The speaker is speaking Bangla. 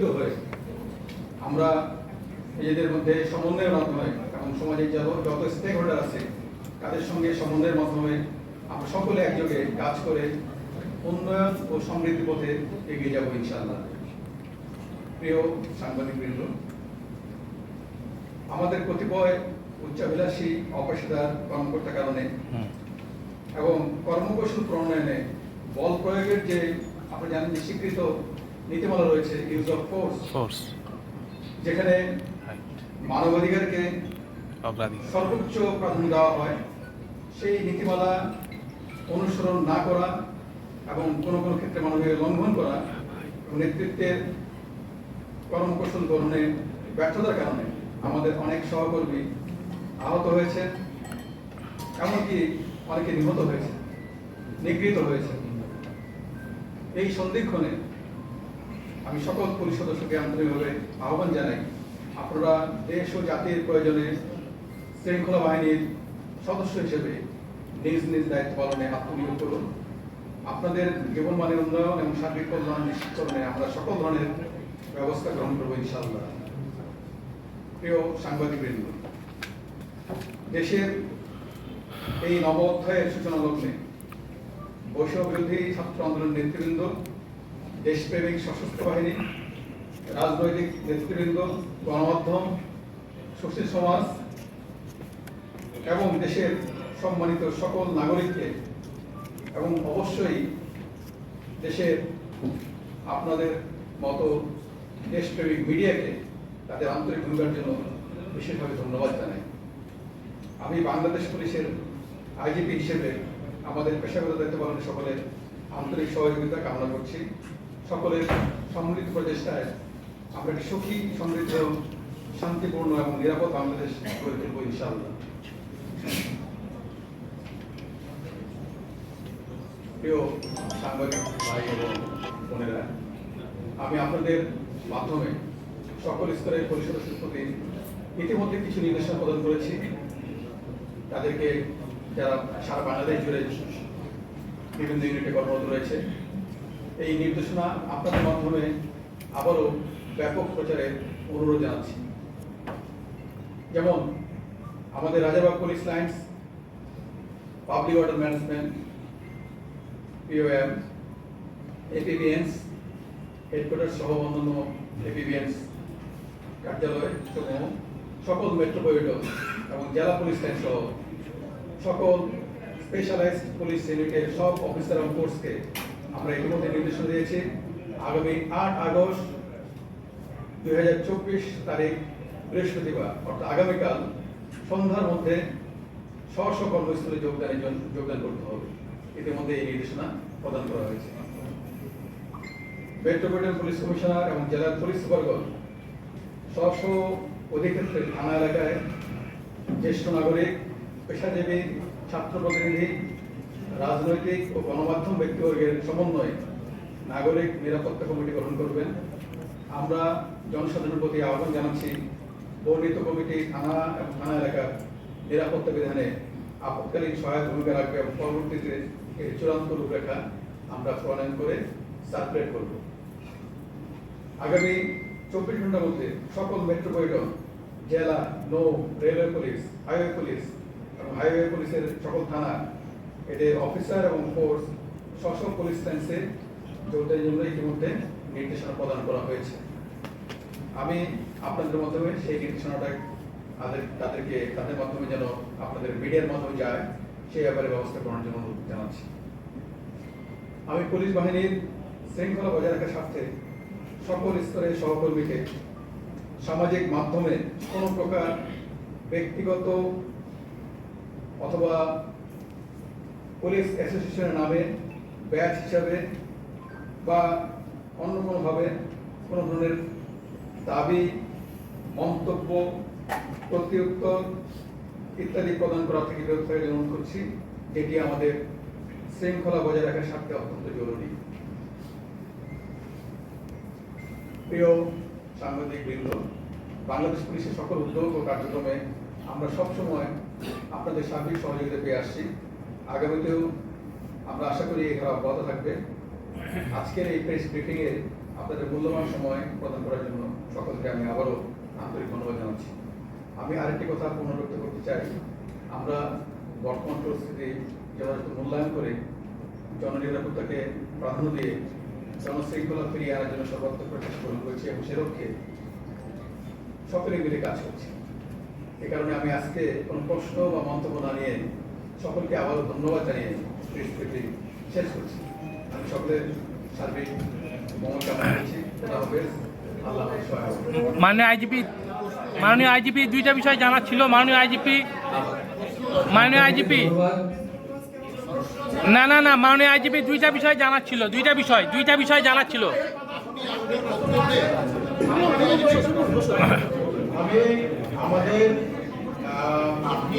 ঐক্য হয়ে আমরা নিজেদের মধ্যে সমন্বয়ের মাধ্যমে এবং সমাজের যত যত স্টেক হোল্ডার আছে তাদের সঙ্গে সমন্বয়ের মাধ্যমে আমরা সকলে একযোগে কাজ করে উন্নয়ন ও সমৃদ্ধি পথে এগিয়ে যাব ইনশাআল্লাহ। প্রিয় সাংবাদিক বৃন্দ আমাদের কতিপয় উচ্চাভিলাষী অপেশাদার কর্মকর্তার কারণে এবং কর্মকৌশল প্রণয়নে বল প্রয়োগের যে আপনি জানেন যে স্বীকৃত নীতিমালা রয়েছে ইউজ অফ ফোর্স ফোর্স যেখানে মানবাধিকারকে সর্বোচ্চ প্রাধান্য দেওয়া হয়। সেই নীতিমালা অনুসরণ না করা এবং কোনো কোনো ক্ষেত্রে মানবাধিকার লঙ্ঘন করা নেতৃত্বের কর্মকৌশল গ্রহণে ব্যর্থতার কারণে আমাদের অনেক সহকর্মী আহত হয়েছে এমনকি অনেকে নিহত হয়েছে নিগৃহীত হয়েছে। এই সন্ধিক্ষণে আমি সকল পুলিশ সদস্যকে আন্তরিকভাবে আহ্বান জানাই, আপনারা দেশ ও জাতির প্রয়োজনে শৃঙ্খলা বাহিনীর সদস্য হিসেবে নিজ নিজ দায়িত্ব পালনে আত্মনিয়োগ করুন। আপনাদের জীবনমানের উন্নয়ন এবং সার্বিক কল্যাণ নিশ্চিতকরণে আমরা সকল ধরনের ব্যবস্থা গ্রহণ করব ইনশাআল্লাহ। প্রিয় সাংবাদিকবৃন্দ, দেশের এই নব অধ্যায়ের সূচনা লগ্নে বিরোধী ছাত্র আন্দোলন নেতৃবৃন্দ দেশপ্রেমিক সশস্ত্র বাহিনী, রাজনৈতিক নেতৃবৃন্দ, গণমাধ্যম সুশীল সমাজ এবং দেশের সম্মানিত সকল নাগরিককে এবং অবশ্যই দেশের আপনাদের মতো দেশপ্রেমিক মিডিয়াকে তাদের আন্তরিক ভূমিকার জন্য বিশেষভাবে ধন্যবাদ জানাই। আমি বাংলাদেশ পুলিশের আইজিপি হিসেবে আমাদের পেশাগত দায়িত্ব পালনে সকলের আন্তরিক সহযোগিতা কামনা করছি। সকলের সম্মিলিত প্রচেষ্টায় আমরা একটি সুখী, সমৃদ্ধ, শান্তিপূর্ণ এবং নিরাপদ বাংলাদেশ গড়ে তুলব ইনশাআল্লাহ। প্রিয় সাংবাদিক ভাই এবং বোনেরা, আমি আপনাদের মাধ্যমে সকল স্তরের পরিষদের প্রতি ইতিমধ্যে কিছু নির্দেশনা প্রদান করেছি। তাদেরকে যারা সারা বাংলাদেশ জুড়ে বিভিন্ন ইউনিটে কর্মরত রয়েছে এই নির্দেশনা আপনাদের মাধ্যমে আবারও ব্যাপক প্রচারের অনুরোধ জানাচ্ছি। যেমন, আমাদের Rajarbagh police lines, public water management, POM, APBNs, headquarter সহ অন্যান্য এপিবিএনস কার্যালয় সকল মেট্রোপলিটন এবং জেলা পুলিশ লাইন সহ সকল স্পেশালাইজড পুলিশ ইউনিটের সব অফিসার এবং ফোর্সকে আমরা ইতিমধ্যে নির্দেশনা দিয়েছি, আগামী আট আগস্ট দুই হাজার চব্বিশ তারিখ বৃহস্পতিবার, অর্থাৎ আগামীকাল সন্ধ্যার মধ্যে স্ব কর্মস্থলে যোগদানের জন্য যোগদান করতে হবে। ইতিমধ্যে এই নির্দেশনা প্রদান করা হয়েছে। মেট্রোপলিটন পুলিশ কমিশনার এবং জেলার পুলিশ সুপারগণ স্ব স্ব থানা এলাকায় জ্যেষ্ঠ নাগরিক, পেশাজীবী, ছাত্র প্রতিনিধি রাজনৈতিক ও গণমাধ্যম ব্যক্তিবর্গের সমন্বয়ে নাগরিক নিরাপত্তা কমিটি গঠন করবেন। আমরা জনসাধারণের প্রতি আহ্বান জানাচ্ছি, বর্ণিত কমিটি থানা এবং থানা এলাকার নিরাপত্তা বিধানে আপৎকালীন সহায়ক ভূমিকা রাখবে এবং পরবর্তীতে এর চূড়ান্ত রূপরেখা আমরা প্রণয়ন করে সার্কুলেট করব। আগামী চব্বিশ ঘণ্টার মধ্যে সকল মেট্রোপলিটন, জেলা, নৌ, রেলওয়ে পুলিশ, হাইওয়ে পুলিশ এবং হাইওয়ে পুলিশের সকল থানা এদের অফিসার এবং ফোর্স, সশস্ত্র পুলিশ লাইন্সে যোগদানের জন্য ইতিমধ্যে নির্দেশনা প্রদান করা হয়েছে। আমি আপনাদের মাধ্যমে সেই নির্দেশনাটা তাদের, তাদেরকে, তাদের মাধ্যমে যেন আপনাদের মিডিয়ার মাধ্যমে যায়, সেই ব্যাপারে ব্যবস্থা করার জন্য অনুরোধ জানাচ্ছি। আমি পুলিশ বাহিনীর শৃঙ্খলা বজায় রাখার স্বার্থে সকল স্তরের সহকর্মীকে সামাজিক মাধ্যমে কোনো প্রকার ব্যক্তিগত অথবা পুলিশ অ্যাসোসিয়েশনের নামে, ব্যাচ হিসাবে বা অন্য কোনোভাবে কোনো ধরনের দাবি, মন্তব্য, প্রত্যুত্তর ইত্যাদি প্রদান করা থেকে বিরত থাকার করছি। এটি আমাদের শৃঙ্খলা বজায় রাখার স্বার্থে অত্যন্ত জরুরি। প্রিয় সাংবাদিক বৃন্দ, বাংলাদেশ পুলিশের সকল উদ্যোগ ও কার্যক্রমে আমরা সবসময় আপনাদের সার্বিক সহযোগিতা পেয়ে আসছি। আগামীতেও আমরা আশা করি এই খেলা অব্যাহত থাকবে। আজকের এই প্রেস ব্রিফিংয়ে আপনাদের মূল্যবান সময় প্রদান করার জন্য সকলকে আমি আবারও আন্তরিক ধন্যবাদ জানাচ্ছি। আমি আরেকটি কথা পুনরুক্ত করতে চাই। আমরা বর্তমান পরিস্থিতি যথাযথ মূল্যায়ন করে জননিরাপত্তাকে প্রাধান্য দিয়ে জনশৃঙ্খলা ফিরিয়ে আনার জন্য সর্বাত্মক প্রচেষ্টা গ্রহণ করেছি এবং সে লক্ষ্যে সকলে মিলে কাজ করছি। এ কারণে আমি আজকে কোনো প্রশ্ন বা মন্তব্য না নিয়ে সকলকে আবারও ধন্যবাদ জানিয়ে শেষ করছি। আমি সকলের সার্বিক মঙ্গল কামনা করছি। মাননীয় আইজিপি মাননীয় আইজিপি দুইটা বিষয় জানার ছিল। মাননীয় আইজিপি মাননীয় আইজিপি। না না না মাননীয় আইজিপি দুইটা বিষয় জানার ছিল। দুইটা বিষয় দুইটা বিষয় জানার ছিল। আমাদের আপনি